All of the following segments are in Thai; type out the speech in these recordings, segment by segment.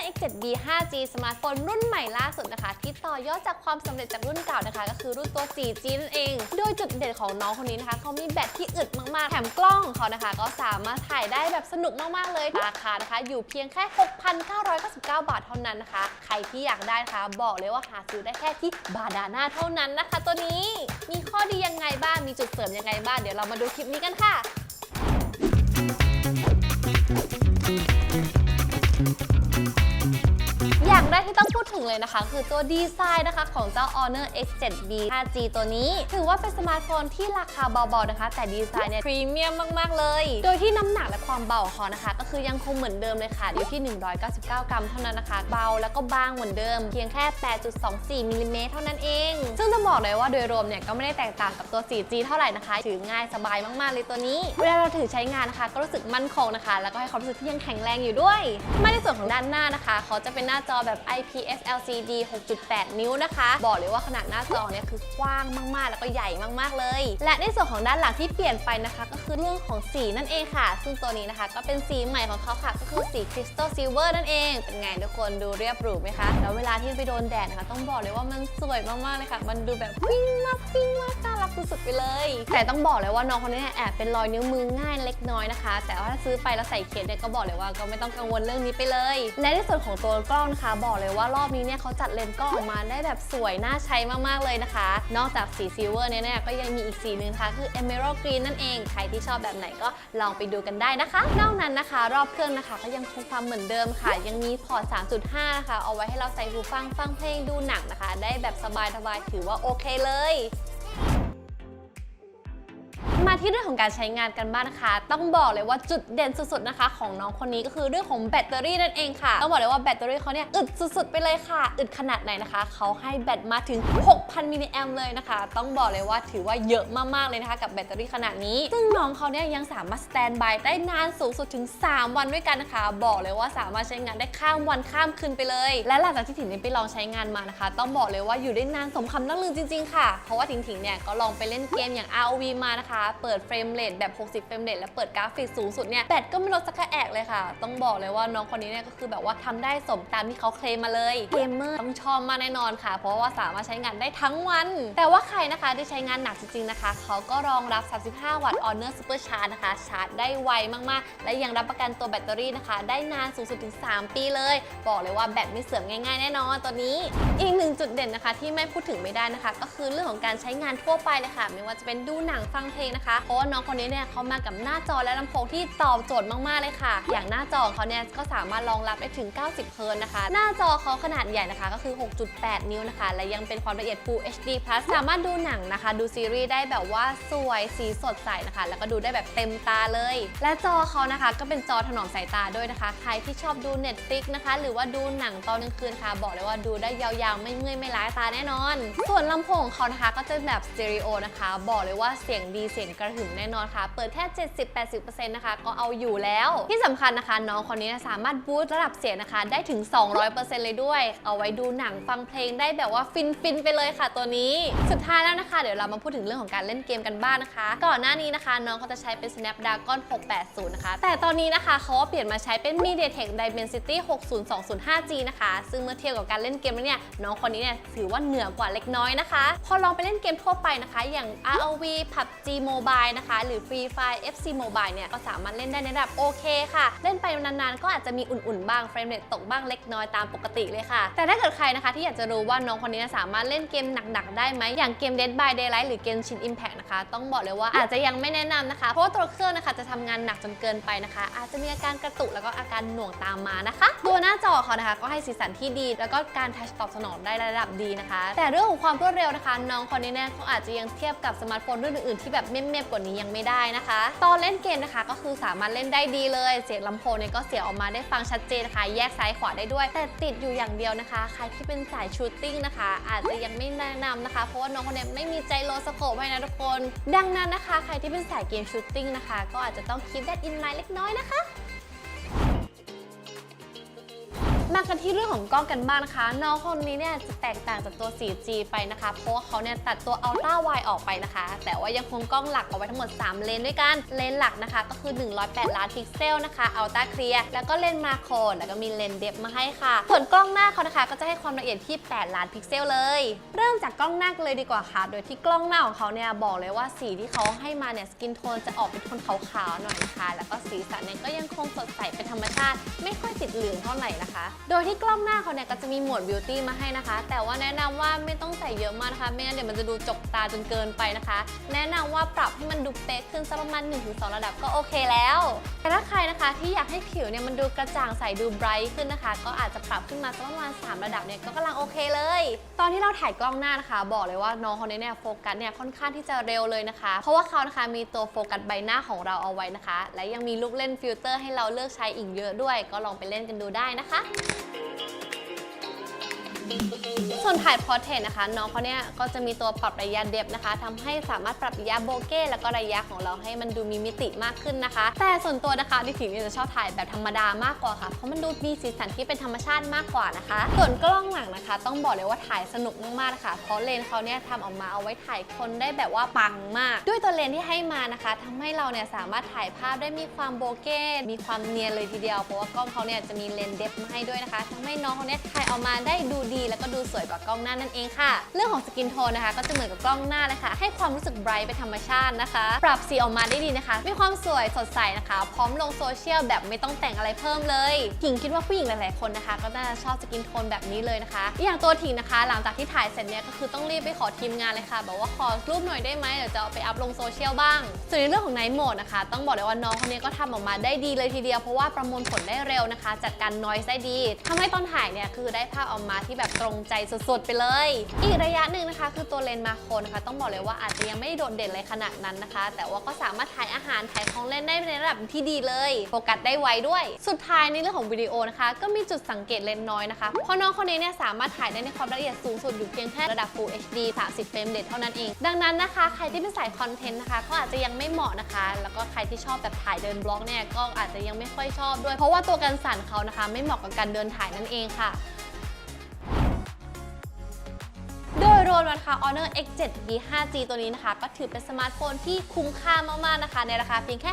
Honor X7B 5G สมาร์ทโฟนรุ่นใหม่ล่าสุดนะคะ ที่ต่อยอดจากความสำเร็จจากรุ่นเก่านะคะ ก็คือรุ่นตัว 4G นั่นเอง โดยจุดเด่นของน้องคนนี้นะคะเขามีแบตที่อึดมากๆ แถมกล้องของเขานะคะ ก็สามารถถ่ายได้แบบสนุกมากๆเลยราคานะคะ อยู่เพียงแค่ 6,999 บาทเท่านั้นนะคะ ใครที่อยากได้นะคะ บอกเลยว่าหาซื้อได้แค่ที่บาดาน่าเท่านั้นนะคะ ตัวนี้มีข้อดียังไงบ้างมีจุดเสริมยังไงบ้างเดี๋ยวเรามาดูคลิปนี้กันค่ะ แรกที่ต้องพูดถึงเลยนะคะ คือตัวดีไซน์นะคะของเจ้า Honor X7B 5G ตัวนี้ ถือว่าเป็นสมาร์ทโฟนที่ราคาเบาๆนะคะ แต่ดีไซน์เนี่ยพรีเมียมมากๆเลย โดยที่น้ำหนักและความเบาของเขานะคะ ก็คือยังคงเหมือนเดิมเลยค่ะอยู่ที่ 199 กรัมเท่านั้นนะคะ เบาแล้วก็บางเหมือนเดิม เพียงแค่ 8.24มิลลิเมตรเท่านั้นเอง ซึ่งจะบอกเลยว่าโดยรวมเนี่ยก็ไม่ได้แตกต่างกับตัว 4G เท่าไหร่นะคะถือง่ายสบายมากๆเลยตัวนี้ เวลาเราถือใช้งานนะคะ ก็รู้สึกมั่นคงนะคะ แล้วก็ให้ความรู้สึกที่ยังแข็งแรงอยู่ด้วย มาในส่วนของด้านหน้านะคะ เขาจะเป็นหน้าจอแบบ IPS LCD 6.8 นิ้วนะคะ บอกเลยว่าขนาดหน้าจอเนี่ยคือกว้างมากๆ แล้วก็ใหญ่มากๆเลย และในส่วนของด้านหลังที่เปลี่ยนไปนะคะ ก็คือเรื่องของสีนั่นเองค่ะ ซึ่งตัวนี้นะคะ ก็เป็นสีใหม่ของเขาค่ะ ก็คือสีคริสตัลซิลเวอร์นั่นเอง เป็นไงทุกคนดูเรียบหรูไหมคะ แล้วเวลาที่ไปโดนแดดนะคะต้องบอกเลยว่ามันสวยมากๆเลยค่ะ มันดูแบบปิ้งมากปิ้งมากน่ารักสุดๆไปเลย แต่ต้องบอกเลยว่าน้องคนนี้เนี่ยแอบเป็นรอยนิ้วมือง่ายเล็กน้อยนะคะ แต่ว่าถ้าซื้อไปแล้วใส่เคสเนี่ยก็บอกเลยว่าก็ไม่ต้องกังวลเรื่องนี้ไปเลย และในส่วนของตัวกล้องนะคะบอกอกเลยว่ารอบนี้เนี่ยเขาจัดเลนส์กล้องออกมาได้แบบสวยน่าใช้มากๆเลยนะคะ นอกจากสีซิลเวอร์เนี่ยเนี่ยก็ยังมีอีกสีนึงค่ะคือ Emerald Green นั่นเอง ใครที่ชอบแบบไหนก็ลองไปดูกันได้นะคะ นอกนั้นนะคะ รอบเครื่องนะคะ ก็ยังคงความเหมือนเดิมค่ะ ยังมีพอร์ต 3.5 นะคะ เอาไว้ให้เราใส่หูฟังฟังเพลงดูหนังนะคะ ได้แบบสบายๆถือว่าโอเคเลย ที่เรื่องของการใช้งานกันบ้างนะคะ ต้องบอกเลยว่าจุดเด่นสุดๆนะคะ ของน้องคนนี้ก็คือเรื่องของแบตเตอรี่นั่นเองค่ะ ต้องบอกเลยว่าแบตเตอรี่เขาเนี่ยอึดสุดๆไปเลยค่ะ อึดขนาดไหนนะคะ เขาให้แบตมาถึง 6,000มิลลิแอมเลยนะคะ ต้องบอกเลยว่าถือว่าเยอะมากๆเลยนะคะ กับแบตเตอรี่ขนาดนี้ ซึ่งน้องเขาเนี่ยยังสามารถสแตนบายได้นานสูงสุดถึง 3 วันด้วยกันนะคะ บอกเลยว่าสามารถใช้งานได้ข้ามวันข้ามคืนไปเลย และหลังจากที่ถิงได้ไปลองใช้งานมานะคะ ต้องบอกเลยว่าอยู่ได้นานสมคำนั่งลือจริง ๆ ค่ะ เพราะว่าถิงถิงๆเนี่ยก็ลองไปเล่นเกมอย่าง ROV มานะคะเปิดเฟรมเรทแบบ 60 เฟรมเรทและเปิดกราฟิกสูงสุดเนี่ยแบตก็ไม่ลดสักกระแอกเลยค่ะ ต้องบอกเลยว่าน้องคนนี้เนี่ยก็คือแบบว่าทำได้สมตามที่เขาเคลมมาเลยเกมเมอร์ต้องชอบมากแน่นอนค่ะ เพราะว่าสามารถใช้งานได้ทั้งวัน แต่ว่าใครนะคะที่ใช้งานหนักจริงๆนะคะเขาก็รองรับ 35 วัตต์ Honor Super Charge นะคะ ชาร์จได้ไวมากๆ และยังรับประกันตัวแบตเตอรี่นะคะ ได้นานสูงสุดถึง 3 ปีเลย บอกเลยว่าแบตไม่เสื่อมง่ายๆ แน่นอนตัวนี้ อีกหนึ่งจุดเด่นนะคะ ที่ไม่พูดถึงไม่ได้นะคะ ก็คือเรื่องของการใช้งานทั่วไปเลยค่ะ ไม่ว่าจะเป็นดูหนังฟังเพลงนะคะเพราะว่าน้องคนนี้เนี่ยเขามากับหน้าจอและลำโพงที่ตอบโจทย์มากๆเลยค่ะ อย่างหน้าจอของเขาเนี่ยก็สามารถรองรับได้ถึง 90 เฮิร์ตซ์นะคะ หน้าจอเขาขนาดใหญ่นะคะก็คือ 6.8 นิ้วนะคะ และยังเป็นความละเอียด Full HD Plus สามารถดูหนังนะคะ ดูซีรีส์ได้แบบว่าสวยสีสดใสนะคะ แล้วก็ดูได้แบบเต็มตาเลย และจอเขานะคะ ก็เป็นจอถนอมสายตาด้วยนะคะ ใครที่ชอบดู Netflix นะคะ หรือว่าดูหนังตอนกลางคืนค่ะ บอกเลยว่าดูได้ยาวๆ ไม่เมื่อยไม่ล้าตาแน่นอน ส่วนลำโพงเขานะคะก็จะแบบสเตอริโอนะคะ บอกเลยว่าเสียงดีเสียงกระหึ่มแน่นอนค่ะ เปิดแค่ 70-80%นะคะก็เอาอยู่แล้ว ที่สำคัญนะคะ น้องคนนี้สามารถบูสต์ระดับเสียงนะคะ ได้ถึง 200%เลยด้วย เอาไว้ดูหนังฟังเพลงได้แบบว่าฟินฟินไปเลยค่ะตัวนี้ สุดท้ายแล้วนะคะ เดี๋ยวเรามาพูดถึงเรื่องของการเล่นเกมกันบ้างนะคะ ก่อนหน้านี้นะคะ น้องเขาจะใช้เป็น Snapdragon 680 นะคะ แต่ตอนนี้นะคะเขาก็เปลี่ยนมาใช้เป็น MediaTek Dimensity 60205G นะคะ ซึ่งเมื่อเทียบกับการเล่นเกมแล้วเนี่ยน้องคนนี้เนี่ยถือว่าเหนือกว่าเล็กน้อยนะคะ พอลองไปเล่นเกมทั่วไปนะคะ อย่าง ROV PUBG Mobile นะคะ หรือ Free Fire FC Mobile เนี่ยก็สามารถเล่นได้ในระดับโอเคค่ะ เล่นไปนานๆ ก็อาจจะมีอุ่นๆ บ้างเฟรมเรทตกบ้างเล็กน้อยตามปกติเลยค่ะ แต่ถ้าเกิดใครนะคะที่อยากจะรู้ว่าน้องคนนี้สามารถเล่นเกมหนักๆ ได้ไหม อย่างเกม Dead by Daylight หรือเกม Shin Impact นะคะ ต้องบอกเลยว่าอาจจะยังไม่แนะนำนะคะ เพราะว่าตัวเครื่องนะคะจะทำงานหนักจนเกินไปนะคะ อาจจะมีอาการกระตุกแล้วก็อาการหน่วงตามมานะคะ ตัวหน้าจอเขานะคะก็ให้สีสันที่ดี แล้วก็การทัชตอบสนองได้ระดับดีนะคะ แต่เรื่องของความรวดเร็วนะคะ น้องคนนี้เนี่ยเขาอาจจะยังเทียบกับสมาร์ทโฟนรุ่นอื่นๆที่แบบเมมๆกว่านี้ยังไม่ได้นะคะ ตอนเล่นเกมนะคะก็คือสามารถเล่นได้ดีเลย เสียงลำโพงเนี่ยก็เสียงออกมาได้ฟังชัดเจนนะคะ แยกซ้ายขวาได้ด้วย แต่ติดอยู่อย่างเดียวนะคะ ใครที่เป็นสายชูตติ้งนะคะ อาจจะยังไม่แนะนำนะคะ เพราะว่าน้องคนนี้ไม่มีใจโลสโคปให้นะทุกคน ดังนั้นนะคะ ใครที่เป็นสายเกมชูตติ้งนะคะ ก็อาจจะต้องคิดแดดอินไมล์เล็กน้อยนะคะ มากันที่เรื่องของกล้องกันบ้างนะคะ น้องคนนี้เนี่ยจะแตกต่างจากตัว 4G ไปนะคะ เพราะว่าเขาเนี่ยตัดตัว Ultra Wide ออกไปนะคะ แต่ว่ายังคงกล้องหลักเอาไว้ทั้งหมด 3 เลนด้วยกัน เลนหลักนะคะ ก็คือ 108 ล้านพิกเซลนะคะ Ultra Clear แล้วก็เลนมาโครแล้วก็มีเลนเดฟมาให้ค่ะ ส่วนกล้องหน้าเขานะคะ ก็จะให้ความละเอียดที่ 8 ล้านพิกเซลเลย เริ่มจากกล้องหน้าเลยดีกว่าค่ะ โดยที่กล้องหน้าของเขาเนี่ยบอกเลยว่าสีที่เขาให้มาเนี่ยสกินโทนจะออกเป็นโทนขาวๆหน่อยนะคะ แล้วก็สีสันเนี่ยก็ยังคงสดใสเป็นธรรมชาติ ไม่ค่อยติดเหลืองเท่าไหร่นะคะ โดยที่กล้องหน้าเขาเนี่ยก็จะมีโหมดบิวตี้มาให้นะคะ แต่ว่าแนะนำว่าไม่ต้องใส่เยอะมากนะคะ ไม่งั้นเดี๋ยวมันจะดูจกตาจนเกินไปนะคะ แนะนำว่าปรับให้มันดูเป๊ะขึ้นสักประมาณ 1-2 ระดับก็โอเคแล้ว แต่ถ้าใครนะคะที่อยากให้ผิวเนี่ยมันดูกระจ่างใสดูไบรท์ขึ้นนะคะ ก็อาจจะปรับขึ้นมาสักประมาณ 3 ระดับเนี่ยก็กำลังโอเคเลย ตอนที่เราถ่ายกล้องหน้านะคะ บอกเลยว่าน้องคนนี้เนี่ยโฟกัสเนี่ยค่อนข้างที่จะเร็วเลยนะคะ เพราะว่าเขานะคะมีตัวโฟกัสใบหน้าของเราเอาไว้นะคะ และยังมีลูกเล่นฟิลเตอร์ให้เราเลือกใช้อีกเยอะด้วย ก็ลองไปเล่นกันดูได้นะคะ Thank you. ส่วนถ่ายพอร์เทรตนะคะ น้องเขาเนี่ยก็จะมีตัวปรับระยะเดฟนะคะทำให้สามารถปรับระยะโบเก้แล้วก็ระยะของเราให้มันดูมีมิติมากขึ้นนะคะ แต่ส่วนตัวนะคะดิถิเนี่ยจะชอบถ่ายแบบธรรมดามากกว่าค่ะ เพราะมันดูมีสีสันที่เป็นธรรมชาติมากกว่านะคะ ส่วนกล้องหลังนะคะ ต้องบอกเลยว่าถ่ายสนุกมากๆนะคะเพราะเลนส์เขาเนี่ยทำออกมาเอาไว้ถ่ายคนได้แบบว่าปังมาก ด้วยตัวเลนส์ที่ให้มานะคะทำให้เราเนี่ยสามารถถ่ายภาพได้มีความโบเก้มีความเนียนเลยทีเดียวเพราะว่ากล้องเขาเนี่ยจะมีเลนส์เดฟมาให้ด้วยนะคะทำให้น้องเขาเนี่ยถ่ายออกมาได้ดูดีแล้วก็ดูสวยกว่ากล้องหน้านั่นเองค่ะ เรื่องของสกินโทนนะคะ ก็จะเหมือนกับกล้องหน้าเลยค่ะให้ความรู้สึกไบรท์เป็นธรรมชาตินะคะ ปรับสีออกมาได้ดีนะคะ มีความสวยสดใสนะคะ พร้อมลงโซเชียลแบบไม่ต้องแต่งอะไรเพิ่มเลยถิงคิดว่าผู้หญิงหลาย ๆ คนนะคะ ก็น่าจะชอบสกินโทนแบบนี้เลยนะคะ อย่างตัวถิงนะคะ หลังจากที่ถ่ายเสร็จเนี่ยก็คือต้องรีบไปขอทีมงานเลยค่ะแบบว่าขอรูปหน่อยได้ไหมเดี๋ยวจะเอาไปอัพลงโซเชียลบ้าง ส่วนในเรื่องของไนท์โหมดนะคะ ต้องบอกเลยว่าน้องคนนี้ก็ทำออกมาได้ดีเลยทีเดียวเพราะว่าประมวลผลได้เร็วนะคะจัดการนอยส์ได้ดีทำให้ตอนถ่ายเนี่ยคือได้ภาพออกมาที่แบบตรงใจสุดๆ ไปเลย อีกระยะหนึ่งนะคะ คือตัวเลนส์มาโครนะคะต้องบอกเลยว่าอาจจะยังไม่ได้โดดเด่นเลยขนาดนั้นนะคะ แต่ว่าก็สามารถถ่ายอาหารถ่ายของเล่นได้ในระดับที่ดีเลยโฟกัสได้ไวด้วย สุดท้ายในเรื่องของวิดีโอนะคะ ก็มีจุดสังเกตเลนส์น้อยนะคะเพราะน้องคนนี้เนี่ยสามารถถ่ายได้ในความละเอียดสูงสุดอยู่เพียงแค่ระดับ Full HD 30เฟรมเรทเท่านั้นเอง ดังนั้นนะคะ ใครที่เป็นสายคอนเทนต์นะคะก็อาจจะยังไม่เหมาะนะคะ แล้วก็ใครที่ชอบแบบถ่ายเดินบล็อกเนี่ยก็อาจจะยังไม่ค่อยชอบด้วย เพราะว่าตัวกันสั่นเขานะคะ ไม่เหมาะกับการเดินถ่ายนั่นเองค่ะ รวมนะคะ Honor X7 V 5G ตัวนี้นะคะ ก็ถือเป็นสมาร์ทโฟนที่คุ้มค่ามากๆนะคะ ในราคาเพียงแค่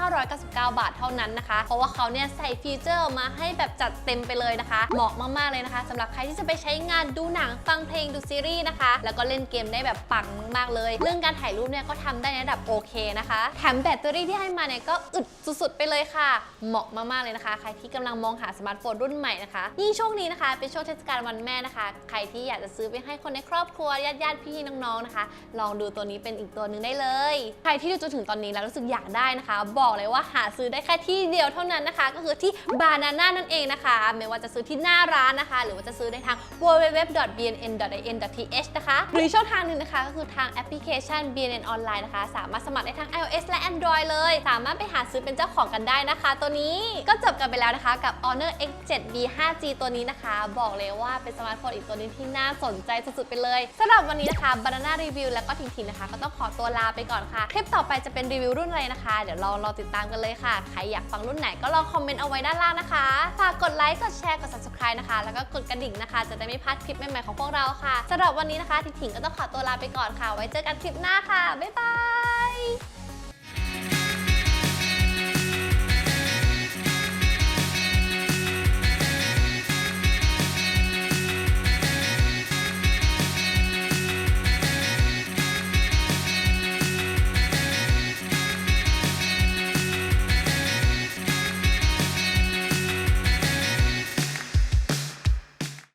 6,999 บาทเท่านั้นนะคะ เพราะว่าเขาเนี่ยใส่ฟีเจอร์มาให้แบบจัดเต็มไปเลยนะคะ เหมาะมากๆเลยนะคะสำหรับใครที่จะไปใช้งานดูหนังฟังเพลงดูซีรีส์นะคะ แล้วก็เล่นเกมได้แบบปังมากๆเลย เรื่องการถ่ายรูปเนี่ยก็ทำได้ในระดับโอเคนะคะแถมแบตเตอรี่ที่ให้มาเนี่ยก็อึดสุดๆไปเลยค่ะ เหมาะมากๆเลยนะคะ ใครที่กำลังมองหาสมาร์ทโฟนรุ่นใหม่นะคะยิ่งช่วงนี้นะคะเป็นช่วงเทศกาลวันแม่นะคะ ใครที่อยากจะซื้อไปให้คนในครอบครัวญาติญาติๆพี่น้องๆนะคะ ลองดูตัวนี้เป็นอีกตัวหนึ่งได้เลย ใครที่ดูจนถึงตอนนี้แล้วรู้สึกอยากได้นะคะ บอกเลยว่าหาซื้อได้แค่ที่เดียวเท่านั้นนะคะ ก็คือที่บานาน่านั่นเองนะคะ ไม่ว่าจะซื้อที่หน้าร้านนะคะ หรือว่าจะซื้อได้ทาง www.bnn.in.th นะคะหรือช่องทางหนึ่งนะคะก็คือทางแอปพลิเคชัน BNN ออนไลน์นะคะ สามารถสมัครได้ทั้ง iOS และ Android เลย สามารถไปหาซื้อเป็นเจ้าของกันได้นะคะ ตัวนี้ก็จบกันไปแล้วนะคะกับ Honor X7B 5G ตัวนี้นะคะ บอกเลยว่าเป็นสมาร์ทโฟนอีกตัวนึงที่น่าสนใจสุดๆไปเลยสำหรับวันนี้นะคะบานาน่ารีวิวแล้วก็ทิงทิงนะคะ ก็ต้องขอตัวลาไปก่อนค่ะ คลิปต่อไปจะเป็นรีวิวรุ่นอะไรนะคะ เดี๋ยวเรารอติดตามกันเลยค่ะ ใครอยากฟังรุ่นไหนก็ลองคอมเมนต์เอาไว้ด้านล่างนะคะ ฝากกดไลค์ กดแชร์ กด subscribe นะคะ แล้วก็กดกระดิ่งนะคะ จะได้ไม่พลาดคลิปใหม่ๆของพวกเราค่ะสำหรับวันนี้นะคะทิงทิงก็ต้องขอตัวลาไปก่อนค่ะ ไว้เจอกันคลิปหน้าค่ะบ๊ายบาย